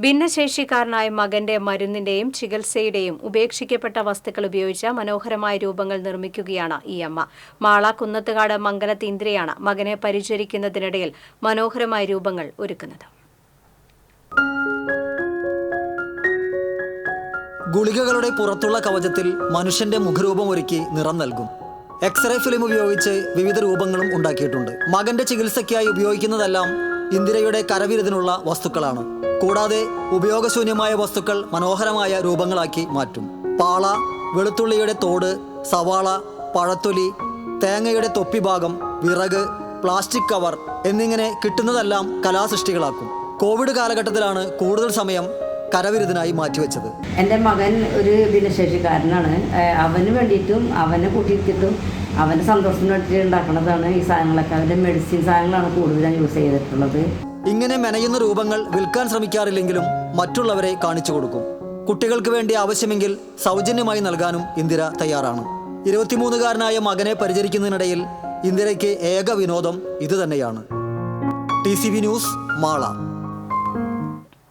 ഭിന്നശേഷിക്കാരനായ മകന്റെ മരുന്നിന്റെയും ചികിത്സയുടെയും ഉപേക്ഷിക്കപ്പെട്ട വസ്തുക്കൾ ഉപയോഗിച്ച മനോഹരമായ രൂപങ്ങൾ നിർമ്മിക്കുകയാണ് ഈ അമ്മ. മാള കുന്നത്തുകാട് മംഗലത്ത് ഇന്ദ്രയാണ് മകനെ പരിചരിക്കുന്നതിനിടയിൽ മനോഹരമായ രൂപങ്ങൾ ഒരുക്കുന്നത്. ഗുളികകളുടെ പുറത്തുള്ള കവചത്തിൽ മനുഷ്യന്റെ മുഖരൂപം ഒരുക്കി നിറം നൽകും. എക്സ്റേ ഫിലിം ഉപയോഗിച്ച് വിവിധ രൂപങ്ങളും ഉണ്ടാക്കിയിട്ടുണ്ട്. മകന്റെ ചികിത്സയ്ക്കായി ഉപയോഗിക്കുന്നതെല്ലാം ഇന്ദിരയുടെ കരവിരുതിനുള്ള വസ്തുക്കളാണ്. കൂടാതെ ഉപയോഗശൂന്യമായ വസ്തുക്കൾ മനോഹരമായ രൂപങ്ങളാക്കി മാറ്റും. പാള വെളുത്തുള്ളിയുടെ തോട് സവാള പഴത്തൊലി തേങ്ങയുടെ തൊപ്പിഭാഗം വിറക് പ്ലാസ്റ്റിക് കവർ എന്നിങ്ങനെ കിട്ടുന്നതെല്ലാം കലാസൃഷ്ടികളാക്കും. കോവിഡ് കാലഘട്ടത്തിലാണ് കൂടുതൽ സമയം കരവിരുതിനായി മാറ്റിവെച്ചത്. എന്റെ മകൻ ഒരു ഭിന്നശേഷിക്കാരനാണ്. അവന് വേണ്ടിയിട്ടും അവനെ കൂട്ടിയിട്ടും അവന്റെ സന്തോഷം വേണ്ടിയിട്ട് ഉണ്ടാക്കുന്നതാണ് ഈ സാധനങ്ങളൊക്കെ. അവന്റെ മെഡിസിൻ സാധനങ്ങളാണ് കൂടുതലും യൂസ് ചെയ്തിട്ടുള്ളത്. ഇങ്ങനെ മെനയുന്ന രൂപങ്ങൾ വിൽക്കാൻ ശ്രമിക്കാറില്ലെങ്കിലും മറ്റുള്ളവരെ കാണിച്ചു കൊടുക്കും. കുട്ടികൾക്ക് വേണ്ടി ആവശ്യമെങ്കിൽ സൗജന്യമായി നൽകാനും ഇന്ദിര തയ്യാറാണ്. ഇരുപത്തിമൂന്നുകാരനായ മകനെ പരിചരിക്കുന്നതിനിടയിൽ ഇന്ദിരയ്ക്ക് ഏക വിനോദം ഇതുതന്നെയാണ്. T C V news Mala.